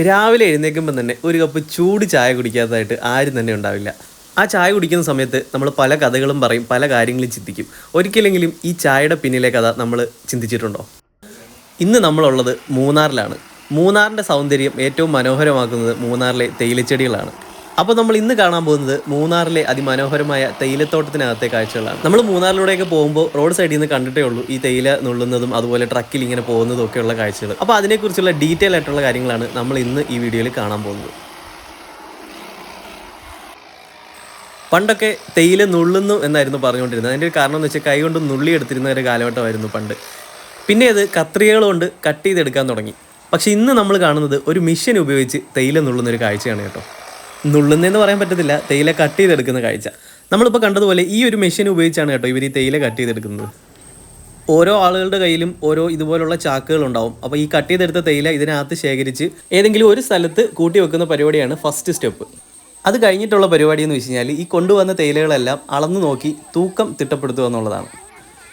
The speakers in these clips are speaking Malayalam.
രാവിലെ എഴുന്നേൽക്കുമ്പോൾ തന്നെ ഒരു കപ്പ് ചൂട് ചായ കുടിക്കാത്തതായിട്ട് ആരും തന്നെ ഉണ്ടാവില്ല. ആ ചായ കുടിക്കുന്ന സമയത്ത് നമ്മൾ പല കഥകളും പറയും പല കാര്യങ്ങളും ചിന്തിക്കും. ഒരിക്കലെങ്കിലും ഈ ചായയുടെ പിന്നിലെ കഥ നമ്മൾ ചിന്തിച്ചിട്ടുണ്ടോ? ഇന്ന് നമ്മളുള്ളത് മൂന്നാറിലാണ്. മൂന്നാറിന്റെ സൗന്ദര്യം ഏറ്റവും മനോഹരമാക്കുന്നത് മൂന്നാറിലെ തേയിലച്ചെടികളാണ്. അപ്പോൾ നമ്മൾ ഇന്ന് കാണാൻ പോകുന്നത് മൂന്നാറിലെ അതിമനോഹരമായ തേയിലത്തോട്ടത്തിനകത്തെ കാഴ്ചകളാണ്. നമ്മൾ മൂന്നാറിലൂടെയൊക്കെ പോകുമ്പോൾ റോഡ് സൈഡിൽ നിന്ന് കണ്ടിട്ടേ ഉള്ളൂ ഈ തേയില നുള്ളുന്നതും അതുപോലെ ട്രക്കിൽ ഇങ്ങനെ പോകുന്നതും ഒക്കെയുള്ള കാഴ്ചകൾ. അപ്പോൾ അതിനെക്കുറിച്ചുള്ള ഡീറ്റെയിൽ ആയിട്ടുള്ള കാര്യങ്ങളാണ് നമ്മൾ ഇന്ന് ഈ വീഡിയോയിൽ കാണാൻ പോകുന്നത്. പണ്ടൊക്കെ തേയില നുള്ളുന്നു എന്നായിരുന്നു പറഞ്ഞുകൊണ്ടിരുന്നത്. അതിന്റെ ഒരു കാരണം എന്ന് വെച്ചാൽ കൈകൊണ്ട് നുള്ളി എടുത്തിരുന്ന ഒരു കാലഘട്ടമായിരുന്നു പണ്ട്. പിന്നെ അത് കത്രികകൾ കൊണ്ട് കട്ട് ചെയ്തെടുക്കാൻ തുടങ്ങി. പക്ഷേ ഇന്ന് നമ്മൾ കാണുന്നത് ഒരു മിഷൻ ഉപയോഗിച്ച് തേയില നുള്ളുന്ന ഒരു കാഴ്ചയാണ് കേട്ടോ. നുള്ളുന്നതെന്ന് പറയാൻ പറ്റത്തില്ല. തേയില കട്ട് ചെയ്തെടുക്കുന്ന കാഴ്ച. നമ്മളിപ്പോൾ കണ്ടതുപോലെ ഈ ഒരു മെഷീൻ ഉപയോഗിച്ചാണ് കേട്ടോ ഇവർ ഈ തേയില കട്ട് ചെയ്തെടുക്കുന്നത്. ഓരോ ആളുകളുടെ കയ്യിലും ഓരോ ഇതുപോലുള്ള ചാക്കുകൾ ഉണ്ടാവും അപ്പോൾ ഈ കട്ട് ചെയ്തെടുത്ത തേയില ഇതിനകത്ത് ശേഖരിച്ച് ഏതെങ്കിലും ഒരു സ്ഥലത്ത് കൂട്ടി വെക്കുന്ന പരിപാടിയാണ് ഫസ്റ്റ് സ്റ്റെപ്പ് അത് കഴിഞ്ഞിട്ടുള്ള പരിപാടി എന്ന് വെച്ച് കഴിഞ്ഞാൽ ഈ കൊണ്ടുവന്ന തേയിലകളെല്ലാം അളന്നു നോക്കി തൂക്കം തിട്ടപ്പെടുത്തുക എന്നുള്ളതാണ്.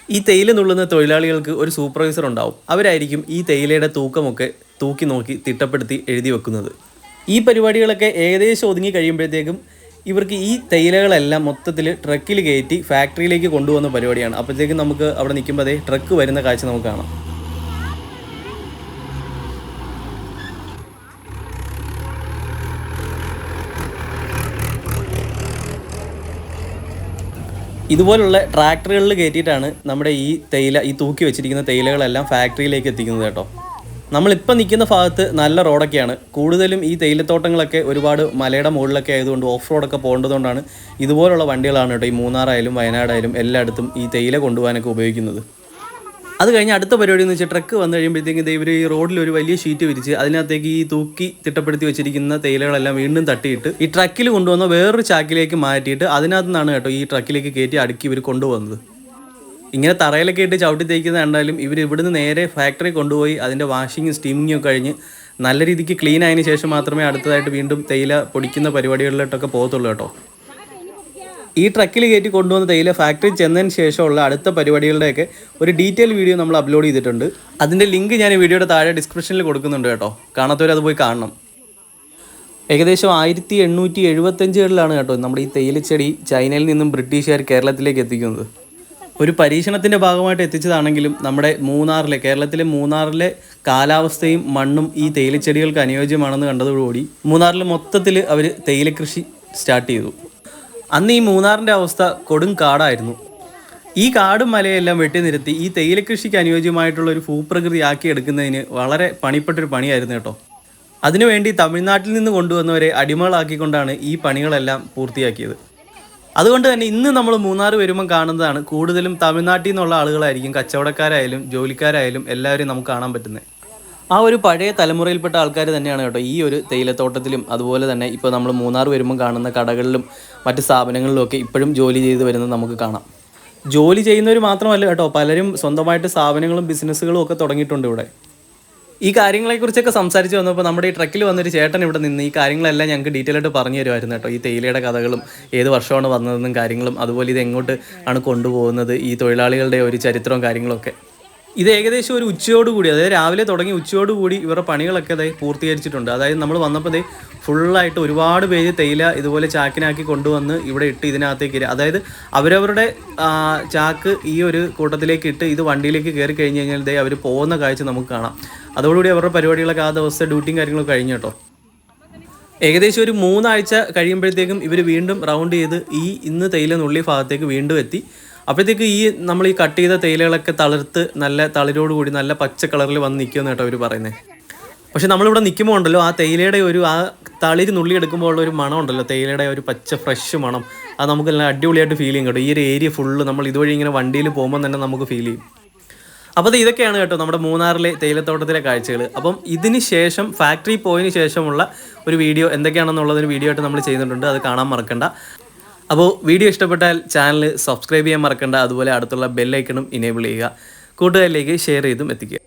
ഈ തേയില നുള്ളുന്ന തൊഴിലാളികൾക്ക് ഒരു സൂപ്പർവൈസർ ഉണ്ടാവും. അവരായിരിക്കും ഈ തേയിലയുടെ തൂക്കമൊക്കെ തൂക്കി നോക്കി തിട്ടപ്പെടുത്തി എഴുതി വെക്കുന്നത്. ഈ പരിപാടികളൊക്കെ ഏകദേശം ഒതുങ്ങി കഴിയുമ്പോഴത്തേക്കും ഇവർക്ക് ഈ തേയിലകളെല്ലാം മൊത്തത്തിൽ ട്രക്കിൽ കയറ്റി ഫാക്ടറിയിലേക്ക് കൊണ്ടുപോകുന്ന പരിപാടിയാണ്. അപ്പോഴത്തേക്കും നമുക്ക് അവിടെ നിൽക്കുമ്പോൾ ട്രക്ക് വരുന്ന കാഴ്ച നമുക്ക് കാണാം. ഇതുപോലുള്ള ട്രാക്ടറുകളിൽ കയറ്റിയിട്ടാണ് നമ്മുടെ ഈ തേയില ഈ തൂക്കി വെച്ചിരിക്കുന്ന തേയിലകളെല്ലാം ഫാക്ടറിയിലേക്ക് എത്തിക്കുന്നത് കേട്ടോ. നമ്മളിപ്പോൾ നിൽക്കുന്ന ഭാഗത്ത് നല്ല റോഡൊക്കെയാണ്. കൂടുതലും ഈ തേയിലത്തോട്ടങ്ങളൊക്കെ ഒരുപാട് മലയുടെ മുകളിലൊക്കെ ആയതുകൊണ്ട് ഓഫ് റോഡൊക്കെ പോകേണ്ടതുകൊണ്ടാണ് ഇതുപോലുള്ള വണ്ടികളാണ് കേട്ടോ ഈ മൂന്നാറായാലും വയനാടായാലും എല്ലായിടത്തും ഈ തേയില കൊണ്ടുപോകാനൊക്കെ ഉപയോഗിക്കുന്നത്. അത് കഴിഞ്ഞ് അടുത്ത പരിപാടി എന്ന് വെച്ചാൽ ട്രക്ക് വന്നു കഴിയുമ്പോഴത്തേക്കും ഇവർ ഈ റോഡിൽ ഒരു വലിയ ഷീറ്റ് വിരിച്ച് അതിനകത്തേക്ക് ഈ തൂക്കി തിട്ടപ്പെടുത്തി വെച്ചിരിക്കുന്ന തേയിലകളെല്ലാം വീണ്ടും തട്ടിയിട്ട് ഈ ട്രക്കിൽ കൊണ്ടുവന്ന വേറൊരു ചാക്കിലേക്ക് മാറ്റിയിട്ട് അതിനകത്ത് നിന്നാണ് കേട്ടോ ഈ ട്രക്കിലേക്ക് കയറ്റി അടുക്കി ഇവർ കൊണ്ടുവന്നത് ഇങ്ങനെ തറയിലൊക്കെ ഇട്ട് ചവിട്ടി തേക്കുന്ന കണ്ടാലും ഇവർ ഇവിടുന്ന് നേരെ ഫാക്ടറി കൊണ്ടുപോയി അതിന്റെ വാഷിങ്ങും സ്റ്റീമിങ്ങും ഒക്കെ കഴിഞ്ഞ് നല്ല രീതിക്ക് ക്ലീൻ ആയതിനു ശേഷം മാത്രമേ അടുത്തതായിട്ട് വീണ്ടും തേയില പൊടിക്കുന്ന പരിപാടികളിലോട്ടൊക്കെ പോകത്തുള്ളൂ കേട്ടോ. ഈ ട്രക്കിൽ കയറ്റി കൊണ്ടുവന്ന തേയില ഫാക്ടറി ചെന്നതിന് ശേഷമുള്ള അടുത്ത പരിപാടികളുടെയൊക്കെ ഒരു ഡീറ്റെയിൽ വീഡിയോ നമ്മൾ അപ്ലോഡ് ചെയ്തിട്ടുണ്ട്. അതിന്റെ ലിങ്ക് ഞാൻ ഈ വീഡിയോയുടെ താഴെ ഡിസ്ക്രിപ്ഷനിൽ കൊടുക്കുന്നുണ്ട് കേട്ടോ. കാണാത്തവർ അത് പോയി കാണണം. ഏകദേശം ആയിരത്തി എണ്ണൂറ്റി എഴുപത്തഞ്ചുകളിലാണ് കേട്ടോ നമ്മുടെ ഈ തേയിലച്ചെടി ചൈനയിൽ നിന്നും ബ്രിട്ടീഷുകാർ കേരളത്തിലേക്ക് എത്തിക്കുന്നത്. ഒരു പരീക്ഷണത്തിന്റെ ഭാഗമായിട്ട് എത്തിച്ചതാണെങ്കിലും നമ്മുടെ മൂന്നാറിലെ കേരളത്തിലെ മൂന്നാറിലെ കാലാവസ്ഥയും മണ്ണും ഈ തേയിലച്ചെടികൾക്ക് അനുയോജ്യമാണെന്ന് കണ്ടതോടുകൂടി മൂന്നാറിൽ മൊത്തത്തിൽ അവർ തേയില കൃഷി സ്റ്റാർട്ട് ചെയ്തു. അന്ന് ഈ മൂന്നാറിന്റെ അവസ്ഥ കൊടും കാടായിരുന്നു. ഈ കാടും മലയെല്ലാം വെട്ടി നിരത്തി ഈ തേയില കൃഷിക്ക് അനുയോജ്യമായിട്ടുള്ള ഒരു ഭൂപ്രകൃതി ആക്കി എടുക്കുന്നതിന് വളരെ പണിപ്പെട്ടൊരു പണിയായിരുന്നു കേട്ടോ. അതിനുവേണ്ടി തമിഴ്നാട്ടിൽ നിന്ന് കൊണ്ടുവന്നവരെ അടിമകളാക്കിക്കൊണ്ടാണ് ഈ പണികളെല്ലാം പൂർത്തിയാക്കിയത്. അതുകൊണ്ട് തന്നെ ഇന്ന് നമ്മൾ മൂന്നാർ വരുമ്പം കാണുന്നതാണ് കൂടുതലും തമിഴ്നാട്ടിൽ നിന്നുള്ള ആളുകളായിരിക്കും കച്ചവടക്കാരായാലും ജോലിക്കാരായാലും എല്ലാവരും നമുക്ക് കാണാൻ പറ്റുന്നത്. ആ ഒരു പഴയ തലമുറയിൽപ്പെട്ട ആൾക്കാർ തന്നെയാണ് കേട്ടോ ഈ ഒരു തേയിലത്തോട്ടത്തിലും അതുപോലെ തന്നെ ഇപ്പോൾ നമ്മൾ മൂന്നാർ വരുമ്പം കാണുന്ന കടകളിലും മറ്റ് സ്ഥാപനങ്ങളിലും ഒക്കെ ഇപ്പോഴും ജോലി ചെയ്ത് വരുന്നത് നമുക്ക് കാണാം. ജോലി ചെയ്യുന്നവർ മാത്രമല്ല കേട്ടോ പലരും സ്വന്തമായിട്ട് സ്ഥാപനങ്ങളും ബിസിനസ്സുകളും ഒക്കെ തുടങ്ങിയിട്ടുണ്ട് ഇവിടെ. ഈ കാര്യങ്ങളെക്കുറിച്ചൊക്കെ സംസാരിച്ച് വന്നപ്പോൾ നമ്മുടെ ഈ ട്രക്കിൽ വന്നൊരു ചേട്ടൻ ഇവിടെ നിന്ന് ഈ കാര്യങ്ങളെല്ലാം ഞങ്ങൾക്ക് ഡീറ്റെയിൽ ആയിട്ട് പറഞ്ഞു തരുമായിരുന്നു കേട്ടോ. ഈ തേയിലയുടെ കഥകളും ഏത് വർഷമാണ് വന്നതെന്നും കാര്യങ്ങളും അതുപോലെ ഇത് എങ്ങോട്ട് ആണ് കൊണ്ടുപോകുന്നത് ഈ തൊഴിലാളികളുടെ ഒരു ചരിത്രവും കാര്യങ്ങളൊക്കെ. ഇത് ഏകദേശം ഒരു ഉച്ചയോടുകൂടി അതായത് രാവിലെ തുടങ്ങി ഉച്ചയോടുകൂടി ഇവരുടെ പണികളൊക്കെ അതായത് പൂർത്തീകരിച്ചിട്ടുണ്ട്. അതായത് നമ്മൾ വന്നപ്പോൾ ദേ ഫുള്ളായിട്ട് ഒരുപാട് പേര് തേയില ഇതുപോലെ ചാക്കിനാക്കി കൊണ്ടുവന്ന് ഇവിടെ ഇട്ട് ഇതിനകത്തേക്ക് അതായത് അവരവരുടെ ചാക്ക് ഈ ഒരു കൂട്ടത്തിലേക്ക് ഇട്ട് ഇത് വണ്ടിയിലേക്ക് കയറി കഴിഞ്ഞ് കഴിഞ്ഞാൽ ഇതേ അവർ പോകുന്ന കാഴ്ച നമുക്ക് കാണാം. അതോടുകൂടി അവരുടെ പരിപാടികളൊക്കെ ആ ദിവസത്തെ ഡ്യൂട്ടിയും കാര്യങ്ങളൊക്കെ കഴിഞ്ഞു കേട്ടോ. ഏകദേശം ഒരു മൂന്നാഴ്ച കഴിയുമ്പോഴത്തേക്കും ഇവർ വീണ്ടും റൗണ്ട് ചെയ്ത് ഈ ഇന്ന് തേയില നുള്ളി ഭാഗത്തേക്ക് വീണ്ടും എത്തി. അപ്പോഴത്തേക്ക് ഈ നമ്മൾ ഈ കട്ട് ചെയ്ത തേയിലകളൊക്കെ തളിർത്ത് നല്ല തളിരോട് കൂടി നല്ല പച്ച കളറിൽ വന്ന് നിൽക്കുമെന്ന് കേട്ടോ അവർ പറയുന്നത് പക്ഷെ നമ്മളിവിടെ നിൽക്കുമ്പോൾ ഉണ്ടല്ലോ ആ തേയിലയുടെ ഒരു ആ തളിര് നുള്ളി എടുക്കുമ്പോൾ ഉള്ള ഒരു മണം ഉണ്ടല്ലോ തേയിലയുടെ ഒരു പച്ച ഫ്രഷ് മണം. അത് നമുക്ക് നല്ല അടിപൊളിയായിട്ട് ഫീൽ ചെയ്യും കേട്ടോ. ഈ ഒരു ഏരിയ ഫുള്ള് നമ്മൾ ഇതുവഴി ഇങ്ങനെ വണ്ടിയിൽ പോകുമ്പോൾ തന്നെ നമുക്ക് ഫീൽ ചെയ്യും. അപ്പോൾ ഇതൊക്കെയാണ് കേട്ടോ നമ്മുടെ മൂന്നാറിലെ തേയിലത്തോട്ടത്തിലെ കാഴ്ചകൾ അപ്പം ഇതിന് ശേഷം ഫാക്ടറി പോയതിന് ശേഷമുള്ള ഒരു വീഡിയോ എന്തൊക്കെയാണെന്നുള്ളതൊരു വീഡിയോ ആയിട്ട് നമ്മൾ ചെയ്യുന്നുണ്ട്. അത് കാണാൻ മറക്കണ്ട. അപ്പോൾ വീഡിയോ ഇഷ്ടപ്പെട്ടാൽ ചാനൽ സബ്സ്ക്രൈബ് ചെയ്യാൻ മറക്കണ്ട. അതുപോലെ അടുത്തുള്ള ബെല്ലൈക്കണും ഇനേബിൾ ചെയ്യുക. കൂട്ടുകാരിലേക്ക് ഷെയർ ചെയ്തും എത്തിക്കുക.